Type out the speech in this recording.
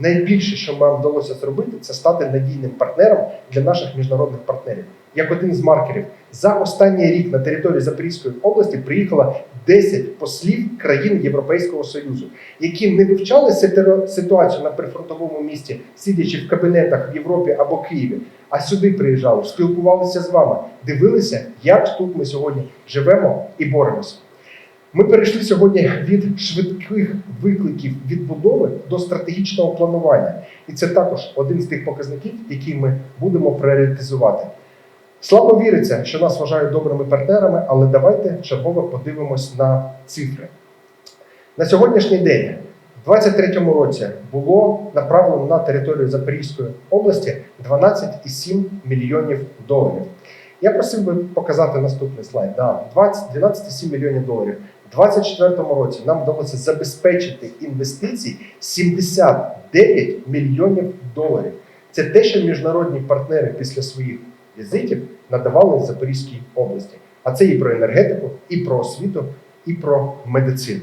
найбільше, що нам вдалося зробити, це стати надійним партнером для наших міжнародних партнерів. Як один з маркерів, за останній рік на території Запорізької області приїхало 10 послів країн Європейського Союзу, які не вивчали ситуацію на прифронтовому місті, сидячи в кабінетах в Європі або Києві, а сюди приїжджали, спілкувалися з вами, дивилися, як тут ми сьогодні живемо і боремося. Ми перейшли сьогодні від швидких викликів відбудови до стратегічного планування, і це також один з тих показників, які ми будемо пріоритизувати. Слабо віриться, що нас вважають добрими партнерами, але давайте чергово подивимось на цифри. На сьогоднішній день, у 2023 році, було направлено на територію Запорізької області 12,7 мільйонів доларів. Я просив би показати наступний слайд. Да, 20, 12,7 мільйонів доларів. У 2024 році нам вдалося забезпечити інвестицій 79 мільйонів доларів. Це те, що міжнародні партнери після своїх візитів надавали Запорізькій області. А це і про енергетику, і про освіту, і про медицину.